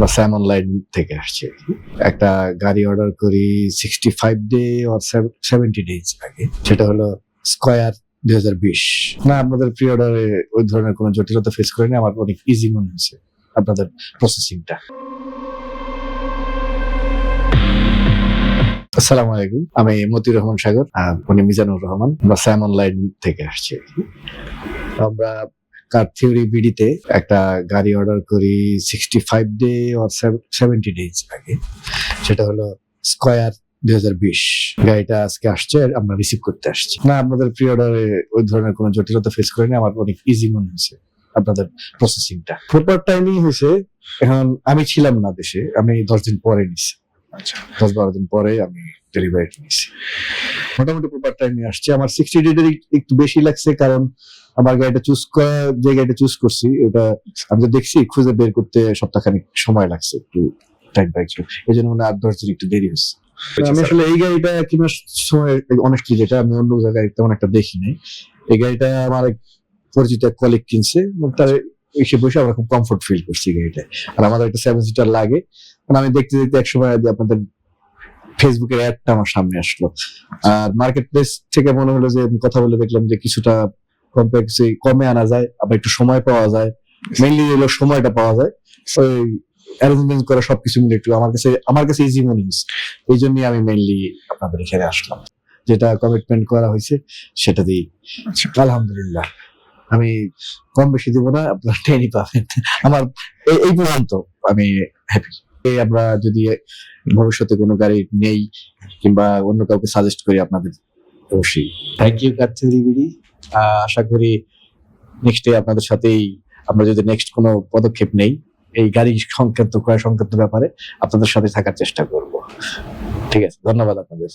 আমরা Sam online থেকে আসছি একটা গাড়ি অর্ডার করি sixty five day or seventy days আগে। সেটা হলো স্কোয়ার দুই হাজার বিশ। না আপনাদের প্রি অর্ডারে ওই ধরনের কোনো জটিলতা ফেস করিনি। আমার অনেক ইজি মনে হয়েছে আপনাদের প্রসেসিংটা আসসালামু আলাইকুম। আমি মতিউর রহমান সাগর উনি মিজানুর রহমান। আমরা স্যাম অনলাইন থেকে আসছি আমরা কার থিওরি বিডিতে একটা গাড়ি অর্ডার করি sixty five day or seventy days আগে। সেটা হলো স্কয়ার দুই হাজার বিশ। গাড়িটা আজকে আসছে, আমরা রিসিভ করতে আসছি। না আপনাদের প্রি অর্ডারে ওই ধরনের কোনো জটিলতা ফেস করিনি, আমার অনেক ইজি মনে হয়েছে আপনাদের প্রসেসিংটা প্রপার টাইমিং হয়েছে, এখন আমি ছিলাম না দেশে, আমি দশ দিন পরে নিছি। আচ্ছা দশ বারো দিন পরে আমি ডেলিভারি নিয়েছি মোটামুটি প্রপার টাইমে আসছে, আমার সিক্সটি ডেটের একটু বেশি লাগছে, কারণ আমার গাড়িটা চুজ করা যে গাড়িটা চুজ করছি ওটা আমি তো দেখছি খুঁজে বের করতে সপ্তাহখানিক সময় লাগছে একটু টাইম পাই একটু এই জন্য মানে আট দশ দিন একটু দেরি হয়েছে। আমি আসলে এই গাড়িটা কেনার সময় যেটা আমি অন্য জায়গায় তেমন একটা দেখি নাই। এই গাড়িটা আমার এক পরিচিত কলিগ কিনছে তার এসে বসে আমরা খুব কমফোর্ট ফিল করছি গাড়িটা আর আমাদের একটা সেভেন সিটার লাগে। কারণ আমি দেখতে দেখতে এক সময় আপনাদের ফেসবুকের অ্যাডটা আমার সামনে আসলো। আর মার্কেট প্লেস থেকে মনে হলো যে আমি কথা বলে দেখলাম যে কিছুটা কমপ্লেক্সে কমে আনা যায় আবার একটু সময় পাওয়া যায় মেইনলি হলো সময়টা পাওয়া যায় ওই অ্যারেঞ্জমেন্ট করা সবকিছু মিলে একটু আমার কাছে আমার কাছে ইজি মনে হয়েছে এই জন্যই আমি মেইনলি আপনাদের এখানে আসলাম। যেটা কমিটমেন্ট করা হয়েছে সেটা দিই আচ্ছা। আলহামদুলিল্লাহ। আমি কম বেশি দিব না আপনার টেনই পাবেন। আমার এই- পর্যন্ত আমি হ্যাপি এই আমরা যদি ভবিষ্যতে কোনো গাড়ি নেই কিংবা অন্য কাউকে সাজেস্ট করি আপনাদের অবশ্যই। থ্যাংক ইউ কার্থিবিডি আশা করি নেক্সট ডে আপনাদের সাথেই আমরা যদি নেক্সট কোনো পদক্ষেপ নেই, এই গাড়ি সংক্রান্ত, ক্রয় সংক্রান্ত ব্যাপারে আপনাদের সাথে থাকার চেষ্টা করব। ঠিক আছে, ধন্যবাদ আপনাদের।